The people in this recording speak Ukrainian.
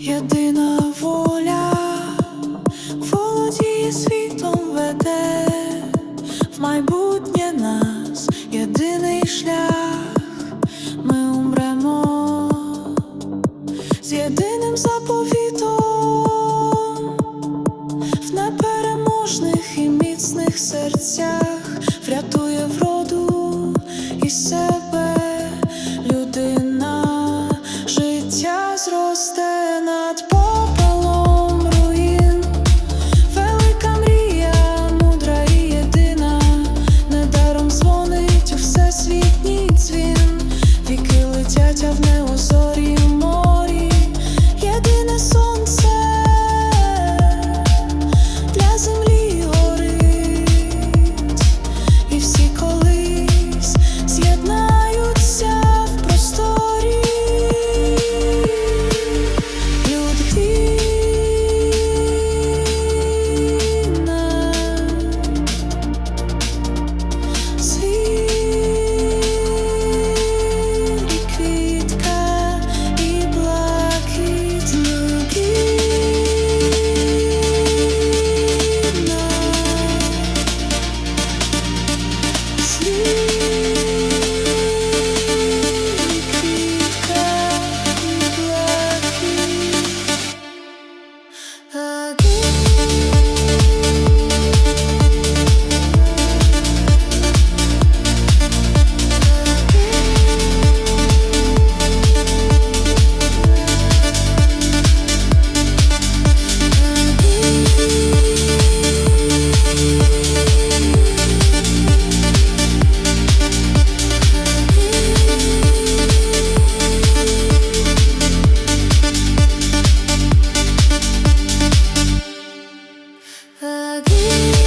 Єдина воля володіє світом веде, в майбутнє нас єдиний шлях, ми умремо з єдиним заповітом. В непереможних і міцних серцях. you